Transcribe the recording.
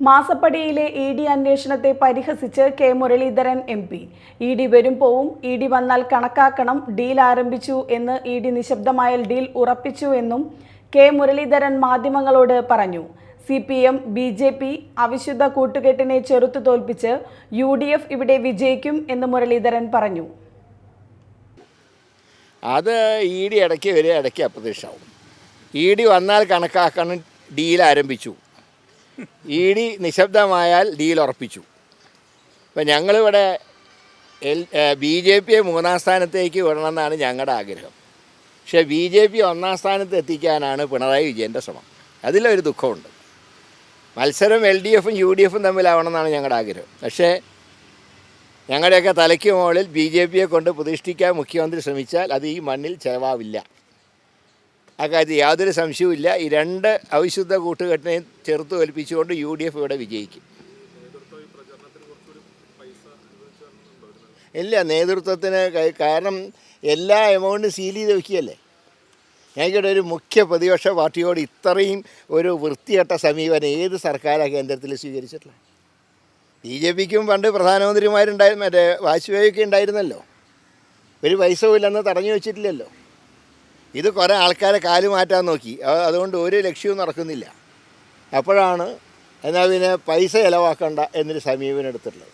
മാസപ്പടിയിലെ E D അന്വേഷണത്തെ പരിഹസിച്ച് K Muraleedharan M P. E D വരും പോവും ഇ ഡി വന്നാൽ കണക്കാക്കണം ഡീൽ ആരംഭിച്ചു എന്ന് ഇ ഡി നിശബ്ദമായാൽ ഡീൽ ഉറപ്പിച്ചു എന്നും കെ മുരളീധരൻ മാധ്യമങ്ങളോട് പറഞ്ഞു. C P M B J P അവിശുദ്ധ കൂട്ടുകെട്ടിനെ ചെറുത്തു തോൽപ്പിച്ച് യു ഡി എഫ് ഇവിടെ വിജയിക്കും എന്ന് മുരളീധരൻ പറഞ്ഞു. അത് ഇ ഡി ഇടയ്ക്ക് വരെ ഇടയ്ക്ക് അപ്രത്യക്ഷമാവും. ഇ ഡി വന്നാൽ കണക്കാക്കണം ഡീൽ ആരംഭിച്ചു. ഇ ഡി നിശബ്ദമായാൽ ഡീൽ ഉറപ്പിച്ചു. അപ്പം ഞങ്ങളിവിടെ എൽ ബി ജെ പിയെ മൂന്നാം സ്ഥാനത്തേക്ക് വിടണമെന്നാണ് ഞങ്ങളുടെ ആഗ്രഹം. പക്ഷേ ബി ജെ പി ഒന്നാം സ്ഥാനത്ത് എത്തിക്കാനാണ് പിണറായി വിജയന്റെ ശ്രമം. അതിലൊരു ദുഃഖമുണ്ട്. മത്സരം എൽ ഡി എഫും യു ഡി എഫും തമ്മിലാവണമെന്നാണ് ഞങ്ങളുടെ ആഗ്രഹം. പക്ഷേ ഞങ്ങളുടെയൊക്കെ തലയ്ക്ക് മുകളിൽ ബി ജെ പിയെ കൊണ്ട് പ്രതിഷ്ഠിക്കാൻ മുഖ്യമന്ത്രി ശ്രമിച്ചാൽ അത് ഈ മണ്ണിൽ ചെലവാവില്ല. അക്കാര്യത്തിൽ യാതൊരു സംശയവുമില്ല. ഈ രണ്ട് അവിശുദ്ധ കൂട്ടുകെട്ടിനെയും ചെറുത്ത് തോൽപ്പിച്ചുകൊണ്ട് യു ഡി എഫ് ഇവിടെ വിജയിക്കും. ഇല്ല നേതൃത്വത്തിന് കാരണം എല്ലാ എമൗണ്ടും സീൽ ചെയ്ത് വെക്കുകയല്ലേ? ഞങ്ങൾക്കിവിടെ ഒരു മുഖ്യ പ്രതിപക്ഷ പാർട്ടിയോട് ഇത്രയും ഒരു വൃത്തികെട്ട സമീപനം ഏത് സർക്കാരാണ് കേന്ദ്രത്തിൽ സ്വീകരിച്ചിട്ടില്ല ബി ജെ പിക്കും പണ്ട് പ്രധാനമന്ത്രിമാരുണ്ടായിരുന്നു മറ്റേ വാജ്പേയിയൊക്കെ ഉണ്ടായിരുന്നല്ലോ. ഒരു പൈസ ഇല്ലെന്ന് തടഞ്ഞു വെച്ചിട്ടില്ലല്ലോ. ഇത് കുറേ ആൾക്കാരെ കാൽ മാറ്റാൻ നോക്കി. അതുകൊണ്ട് ഒരു ലക്ഷ്യവും നടക്കുന്നില്ല. അപ്പോഴാണ് എന്നാൽ പിന്നെ പൈസ ചിലവാക്കണ്ട എന്നൊരു സമീപനം എടുത്തിട്ടുള്ളത്.